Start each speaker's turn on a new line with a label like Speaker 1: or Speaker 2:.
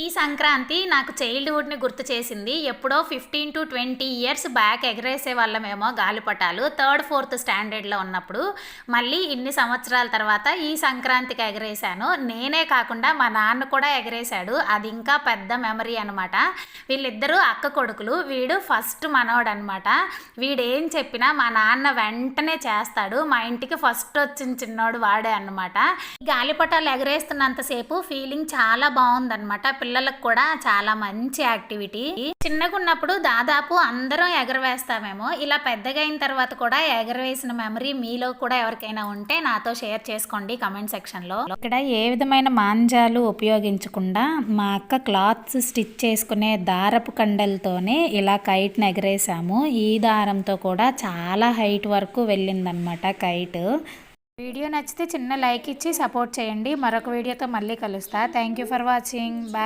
Speaker 1: ఈ సంక్రాంతి నాకు చైల్డ్హుడ్ని గుర్తు చేసింది. ఎప్పుడో fifteen to twenty years back ఎగరేసే వాళ్ళమేమో గాలిపటాలు. థర్డ్ ఫోర్త్ స్టాండర్డ్లో ఉన్నప్పుడు మళ్ళీ ఇన్ని సంవత్సరాల తర్వాత ఈ సంక్రాంతికి ఎగరేసాను నేనే కాకుండా మా నాన్న కూడా ఎగరేశాడు. అది ఇంకా పెద్ద మెమరీ అనమాట వీళ్ళిద్దరూ అక్క కొడుకులు. వీడు ఫస్ట్ మనవడు అనమాట వీడేం చెప్పినా మా నాన్న వెంటనే చేస్తాడు. మా ఇంటికి ఫస్ట్ వచ్చిన చిన్నోడు వాడే అనమాట గాలిపటాలు ఎగరేస్తున్నంతసేపు ఫీలింగ్ చాలా బాగుందనమాట పిల్లలకు కూడా చాలా మంచి యాక్టివిటీ. చిన్నగా ఉన్నప్పుడు దాదాపు అందరం ఎగరవేస్తామేమో. ఇలా పెద్దగా అయిన తర్వాత కూడా ఎగరవేసిన మెమరీ మీలో కూడా ఎవరికైనా ఉంటే నాతో షేర్ చేసుకోండి కమెంట్ సెక్షన్లో. ఇక్కడ ఏ విధమైన మాంజాలు ఉపయోగించకుండా మా అక్క క్లాత్స్ స్టిచ్ చేసుకునే దారపు కండలతోనే ఇలా కైట్ని ఎగరేసాము. ఈ దారంతో కూడా చాలా హైట్ వరకు వెళ్ళిందనమాట కైట్. వీడియో నచ్చితే చిన్న లైక్ ఇచ్చి సపోర్ట్ చేయండి. మరొక వీడియోతో మళ్ళీ కలుస్తా. Thank you for watching bye